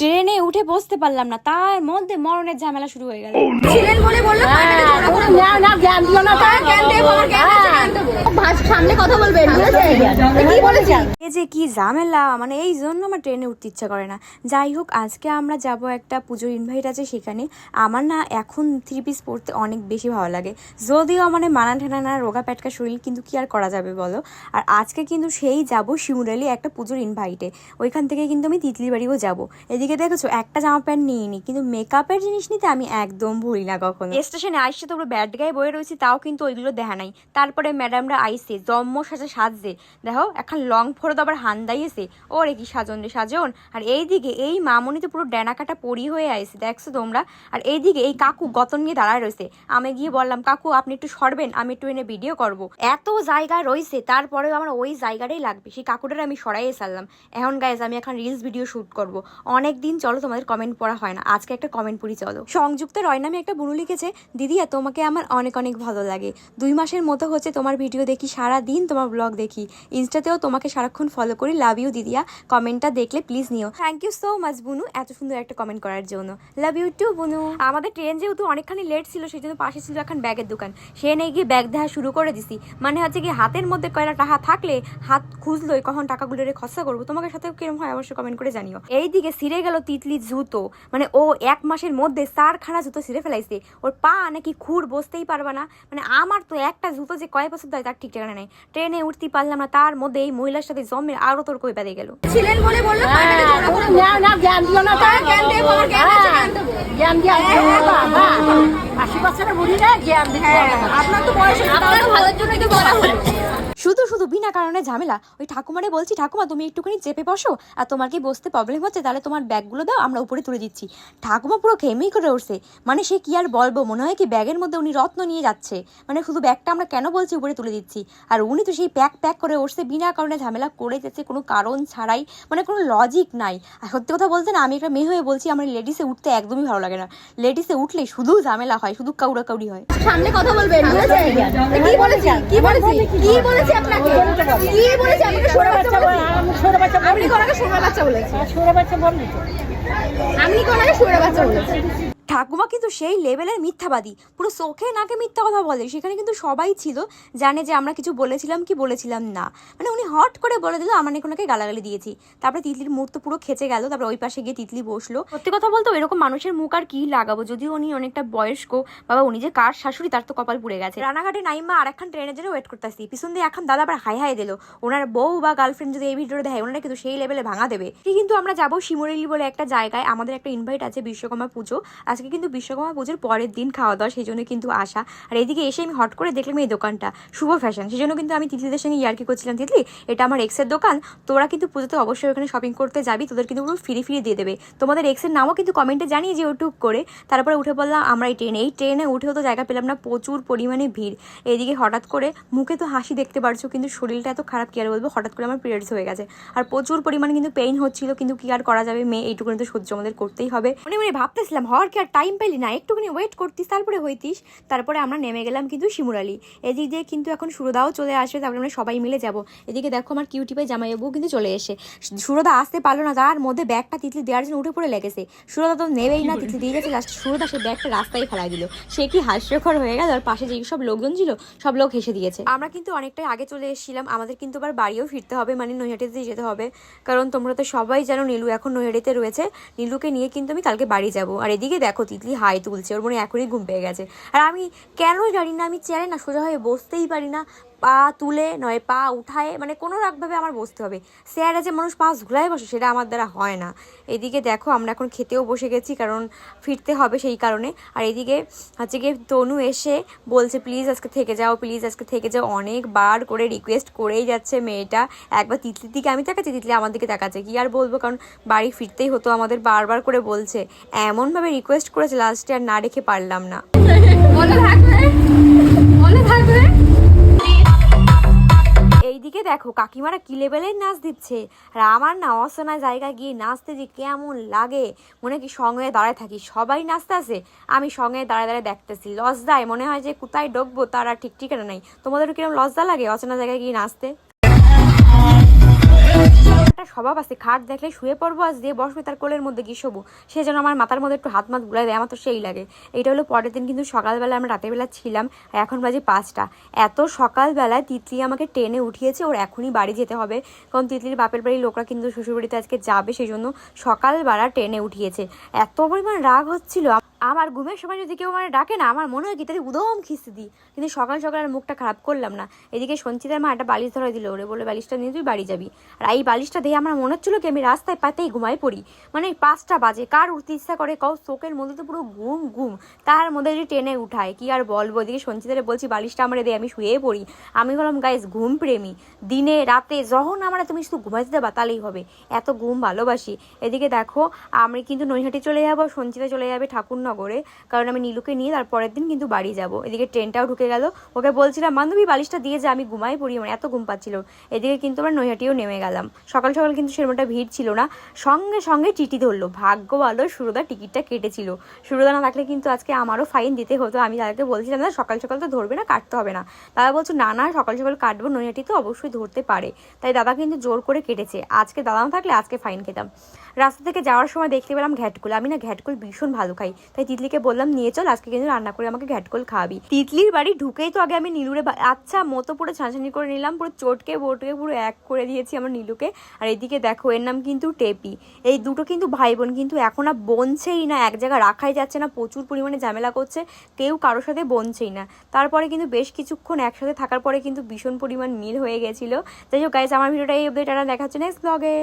ট্রেনে উঠে বসতে পারলাম না তার মধ্যে মরণের ঝামেলা শুরু হয়ে গেল। ছিলেন বলে বলল না। না জ্ঞান দিও না তার। জ্ঞান দেবো আমার জ্ঞান আছে জ্ঞান দেবো সামনে কথা বলবেন কি বলেছি? এ যে কি ঝামেলা মানে এই জন্য আমার ট্রেনে উঠতে ইচ্ছা করে না। যাই হোক আজকে আমরা যাব একটা পুজোর ইনভাইট আছে সেখানে। আমার না এখন থ্রি পিস পরতে অনেক বেশি ভালো লাগে। যদিও মানে মানা ঠেনা না রোগা প্যাটকা শরীর কিন্তু কি আর করা যাবে বলো? আর আজকে কিন্তু সেই যাব শিমুরালি একটা পুজোর ইনভাইটে ওইখান থেকে কিন্তু আমি তিতলি বাড়িও যাব। এদিকে দেখেছ, একটা জামা প্যান্ট নিয়ে নি কিন্তু মেকআপের জিনিস নিতে আমি একদম ভুলি না কখনো। স্টেশনে আইসে তো ব্যাড গায়ে বয়ে রয়েছি, তাও কিন্তু ওইগুলো দেখা নাই। তারপরে ম্যাডামরা আইসে, জম্ম সাজে সাজছে। দেখো, এখন লং ফোরত আবার হান্দাইয়েছে। ওরে কি সাজন রে সাজন। আর এইদিকে এই মামনি তো পুরো ডেনা কাটা পরি হয়ে আইছে দেখছ তোমরা? আর এইদিকে এই কাকু গতন নিয়ে দাঁড়ায় রয়েছে। আমি গিয়ে বললাম, কাকু, আপনি একটু সরবেন, আমি একটু এনে ভিডিও করব। এত জায়গা রয়েছে, তারপরেও আমার ওই জায়গাটাই লাগবে। সেই কাকুটার আমি সরাইয়ে সারলাম এখন গাইজ আমি এখন রিলস ভিডিও শুট করব। অনেক দিন চলো তোমাদের কমেন্ট পড়া হয় না, আজকে একটা কমেন্ট পড়ি চলো। সংযুক্ত রয় নামে একটা বুনু লিখেছে দিদিয়া তোমাকে আমার অনেক অনেক ভালো লাগে। দুই মাসের মতো হচ্ছে তোমার ভিডিও দেখি, সারা দিন তোমার ব্লগ দেখি। ইনস্টাতেও তোমাকে সারাক্ষণ ফলো করি লাভ ইউ দিদিয়া। কমেন্টটা দেখলে প্লিজ নিও। থ্যাংক ইউ সো মাচ বুনু, এত সুন্দর একটা কমেন্ট করার জন্য। লাভ ইউ টু বুনু। আমাদের ট্রেন যেহেতু অনেকখানি লেট ছিল সেই জন্য পাশে ছিল এখন ব্যাগের দোকান। সে নিয়ে গিয়ে ব্যাগ দেখা শুরু করে দিছি। মানে হচ্ছে কি, হাতের মধ্যে কয়লা টাকা থাকলে হাত খুঁজলোই, কখন টাকাগুলো খরচা করব তোমাকে সাথে কিরম হয় অবশ্যই কমেন্ট করে জানিও। এইদিকে সিরে তিতলি জুতো। মানে ও এক মাসের মধ্যে চারখানা জুতো সিরে ফেলাইছে। ওর পা নাকি খুর বসতেই পারবে না। মানে আমার তো একটা জুতো যে কয় বছর দেয় তার ঠিক ঠিকানা নেই। ট্রেনে উঠতে পারলাম না তার মধ্যে এই মহিলার সাথে জমের আরও তোর কই বেঁধে গেল? ছিলেন বলে বলল না না জ্ঞান দিও না তার। জ্ঞান দেবো আমার জ্ঞান আছে জ্ঞান দেবো বাবা। আশি বছরের বুড়ি না জ্ঞান দিতে আপনার তো বয়স আপনার ভালোর জন্যই তো বলা হলো। শুধু বিনা কারণে ঝামেলা। ওই ঠাকুমারে বলছি ঠাকুমা তুমি একটুখানি চেপে বসো আর তোমার কি বসতে প্রবলেম হচ্ছে? তাহলে তোমার ব্যাগগুলো দাও আমরা উপরে তুলে দিচ্ছি। ঠাকুমা পুরো খেমেই করে উঠছে। মানে সে কি আর বলব মনে হয় কি ব্যাগের মধ্যে উনি রত্ন নিয়ে যাচ্ছে। মানে শুধু ব্যাগটা আমরা কেন বলছি উপরে তুলে দিচ্ছি? আর উনি তো সেই প্যাক প্যাক করে উঠছে বিনা কারণে ঝামেলা করে যাচ্ছে কোনো কারণ ছাড়াই মানে কোনো লজিক নাই। আর সত্যি কথা বলতে না আমি একটা মেয়ে হয়ে বলছি আমার লেডিসে উঠতে একদমই ভালো লাগে না। লেডিসে উঠলে শুধু ঝামেলা হয় শুধু কাউড়া কাউড়ি হয়। সামনে কথা বলবেন বুঝেছেন কি বলেছি? কি বলেছি? কি বলেছি আপনাকে? কি বলেছি আপনাকে সোনা বাচ্চা বলেছি আমি ছোট বাচ্চা আপনি কোনাকে সোনা বাচ্চা বলেছি। ছোট বাচ্চা বললি তো? আপনি কোনাকে সোনা বাচ্চা বলেছি। ঠাকুমা কিন্তু সেই লেভেলের মিথ্যাবাদী। পুরো চোখে নাকে মিথ্যা কথা বলে। সেখানে কিন্তু সবাই ছিল, জানে যে আমরা কিছু বলেছিলাম কি বলেছিলাম না। মানে উনি হট করে বলে দিল, আমার নাকি গালাগালি দিয়েছি। তারপরে তিতলির মুখ তো পুরো খেচে গেল, তারপরে ওই পাশে গিয়ে তিতলি বসল। সত্যি কথা বলতে এরকম মানুষের মুখ আর কি লাগাবো? যদিও উনি অনেকটা বয়স্ক, বাবা উনি যে কার শাশুড়ি তার তো কপাল পুড়ে গেছে। রানাঘাটে নাইমা আর একখান ট্রেনের জন্য ওয়েট করতেছি। পিছন দিয়ে এখন দাদা আবার হাই হাই দিল। ওনার বউ বা গার্লফ্রেন্ড যদি এই ভিডিওটা দেয় ওনারা কিন্তু সেই লেভেলে ভাঙা দেবে। কিন্তু আমরা যাব শিমুরেলি বলে একটা জায়গায়। আমাদের একটা ইনভাইট আছে বিশ্বকর্মা পুজো। আজকে কিন্তু বিশ্বকর্মা পুজোর পরের দিন খাওয়া দাওয়া সেই জন্য কিন্তু আসা। আর এদিকে এসে আমি হট করে দেখলাম এই দোকানটা, শুভ ফ্যাশন সেই জন্য কিন্তু আমি তিতলিদের সঙ্গে ইয়ার্কি করছিলাম তিতলি এটা আমার এক্সের দোকান। তোরা কিন্তু পুজোতে অবশ্যই ওখানে শপিং করতে যাবি, তোদের কিন্তু পুরো ফ্রি ফ্রি দিয়ে দেবে। তোমাদের এক্সের নামও কিন্তু কমেন্টে জানিয়ে যে ইউটিউব করে। তারপরে উঠে পড়লাম আমরা এই ট্রেনে এই ট্রেনে উঠেও তো জায়গা পেলাম না, প্রচুর পরিমাণে ভিড়। এদিকে হঠাৎ করে মুখে তো হাসি দেখতে পারছ, কিন্তু শরীরটা এত খারাপ, কি আর বলব? হঠাৎ করে আমার পিরিয়ডস হয়ে গেছে। আর প্রচুর পরিমাণে কিন্তু পেইন হচ্ছিল, কিন্তু কি আর করা যাবে? মেয়ে এইটুকু তো সহ্য আমাদের করতেই হবে। মনে মনে ভাবতেছিলাম, হওয়ার কি আর টাইম পেলি না একটুখানি ওয়েট করতিস তারপরে হইতিস। তারপরে আমরা নেমে গেলাম কিন্তু শিমুরালি এদিক দিয়ে কিন্তু এখন সুরদাও চলে আসবে তারপরে আমরা সবাই মিলে যাব। এদিকে দেখো আমার কিউটি পাই জামাইবাবু কিন্তু চলে এসে। সুরদা আসতে পারল না তার মধ্যে ব্যাগটা তিতলি দেওয়ার জন্য উঠে পড়ে লেগেছে। সুরদা তো নেবেই না তিতলি দিয়ে গেছে লাস্ট সুরদা সেই ব্যাগটা রাস্তায় ফেলাই দিল। সে কি হাস্যকর হয়ে গেল আর পাশে যেই সব লোকজন ছিল সব লোক হেসে দিয়েছে। আমরা কিন্তু অনেকটাই আগে চলে এসেছিলাম আমাদের কিন্তু আবার বাড়িও ফিরতে হবে মানে নৈহাটিতে যেতে হবে। কারণ তোমরা তো সবাই জানো নীলু এখন নৈহাটিতে রয়েছে। নীলুকে নিয়ে কিন্তু আমি কালকে বাড়ি যাব। আর এদিকে দেখো তিতলি হাই তুলছে, ওর মনে এখনই ঘুম পেয়ে গেছে। আর আমি কেন জানি না, আমি চেয়ারে না সোজা হয়ে বসতেই পারি না। পা তুলে, নয়, পা উঠায় মানে কোনো রকমভাবে আমার বসতে হবে। চেয়ারে যে মানুষ পা ঝুলায় বসে, সেটা আমার দ্বারা হয় না। এদিকে দেখো, আমরা এখন খেতেও বসে গেছি, কারণ ফিরতে হবে সেই কারণে। আর এদিকে হচ্ছে গিয়ে তনু এসে বলছে, প্লিজ আজকে থেকে যাও, প্লিজ আজকে থেকে যাও। অনেকবার করে রিকোয়েস্ট করেই যাচ্ছে মেয়েটা। একবার তিতলির দিকে, আমি তাকাচ্ছি, তিতলি আমার দিকে তাকাচ্ছে। কি আর বলব, কারণ বাড়ি ফিরতেই হতো আমাদের, বারবার করে বলছে। এমনভাবে রিকোয়েস্ট করেছে লাস্টে আর না রেখে পারলাম না। থাকবে? থাকবে? দেখো, কাকিমারা কি লেভেলের নাচ দিচ্ছে? আর আমার না অচেনা জায়গায় গিয়ে নাচতে যে কেমন লাগে, মনে কি সঙ্গে দাঁড়ায় থাকি। সবাই নাচতে আসে, আমি সঙ্গে দাঁড়ায় দাঁড়ায় দেখতেছি। লজ্জায় মনে হয় যে কোথায় ডকবো তারা ঠিক ঠিকানা নেই। তোমাদের কীরকম লজ্জা লাগে অচেনা জায়গায় গিয়ে নাচতে? একটা স্বভাব আছে, খাট দেখলে শুয়ে পড়ব আজ দিয়ে বসবে তার কোলের মধ্যে গিয়ে শোবো। সে যেন আমার মাথার মধ্যে একটু হাত মাত গুলাই দেয়, আমার তো সেই লাগে। এটা হলো পরের দিন কিন্তু সকালবেলা আমরা রাতের বেলা ছিলাম এখন বাজে পাঁচটা। এত সকালবেলায় তিতলি আমাকে টেনে উঠিয়েছে, ওর এখনই বাড়ি যেতে হবে। কারণ তিতলির বাপের বাড়ির লোকরা কিন্তু শ্বশুরবাড়িতে আজকে যাবে সেই জন্য সকালবেলা টেনে উঠিয়েছে। এত পরিমাণ রাগ হচ্ছিল আমার ঘুমের সময় যদি কেউ মানে ডাকে না, আমার মনে হয় কি, তাদের উদম খিস্তি দিই কিন্তু সকাল সকাল আর মুখটা খারাপ করলাম না। এদিকে সঞ্চিতার মা একটা বালিশ ধরে দিল, ওরে বলে, বালিশটা নিয়ে তুই বাড়ি যাবি। আর এই বালিশটা দিয়ে আমার মনে হচ্ছিল কি, আমি রাস্তায় পাতেই ঘুমাই পড়ি। মানে পাঁচটা বাজে, কার উঠতে ইচ্ছা করে কও চোখের মধ্যে তো পুরো ঘুম ঘুম। তার মধ্যে যদি টেনে উঠায়, কি আর বলব? এদিকে সঞ্চিতারে বলছি, বালিশটা আমার দে, আমি শুয়ে পড়ি। আমি বললাম গাইজ ঘুম প্রেমী। দিনে, রাতে যখন আমরা তুমি শুধু ঘুমাইতে দেবা, তাহলেই হবে। এত ঘুম ভালোবাসি। এদিকে দেখো, আমি কিন্তু নৈহাটি চলে যাব, সঞ্চিতা চলে যাবে ঠাকুরনগরে কারণ আমি নীলুকে নিয়ে তারপরের দিন কিন্তু বাড়ি যাব। এদিকে ট্রেনটাও ঢুকে গেল। ওকে বলছিলাম বান্ধবী বালিশটা দিয়ে যে, আমি ঘুমাই পড়ি মানে এত ঘুম পাচ্ছিল। এদিকে কিন্তু আমরা নৈহাটিও নেমে গেলাম। সকাল সকাল কিন্তু সেরকমটা ভিড় ছিল না। সঙ্গে সঙ্গে টিটি ধরলো। ভাগ্য ভালো সুরদা টিকিটটা কেটেছিল। সুরদা না থাকলে কিন্তু আজকে আমারও ফাইন দিতে হতো। আমি তাদেরকে বলছিলাম না সকাল সকাল তো ধরবে না, কাটতে হবে না। দাদা বলছো, না না, সকাল সকাল কাটবো, নৈহাটি তো অবশ্যই ধরতে পারে। তাই দাদা কিন্তু জোর করে কেটেছে। আজকে দাদা না থাকলে আজকে ফাইন খেতাম। রাস্তা থেকে যাওয়ার সময় দেখতে পেলাম ঘ্যাটকুল। আমি না ঘ্যাটকুল ভীষণ ভালো খাই। তাই তিতলিকে বললাম, নিয়ে চল, আজকে কিন্তু রান্না করে আমাকে ঘ্যাটকুল খাওয়াবি। তিতলির বাড়ি ঢুকেই তো আগে আমি নীলুরে আচ্ছা মতো পুরো ছাঁচানি করে নিলাম, পুরো চটকে বোটকে পুরো এক করে দিয়েছি আমার নীলুকে। আর এদিকে দেখো, এর নাম কিন্তু টেপি। এই দুটো কিন্তু ভাই বোন কিন্তু এখন আর বনছেই না, এক জায়গায় রাখাই যাচ্ছে না, প্রচুর পরিমাণে ঝামেলা করছে, কেউ কারোর সাথে বনছেই না। তারপরে কিন্তু বেশ কিছুক্ষণ একসাথে থাকার পরে কিন্তু ভীষণ পরিমাণ মিল হয়ে গেছিল। যাই হোক গাইজ আমার ভিডিওটা এই অবধি, টাটা দেখাচ্ছে নেক্সট ব্লগে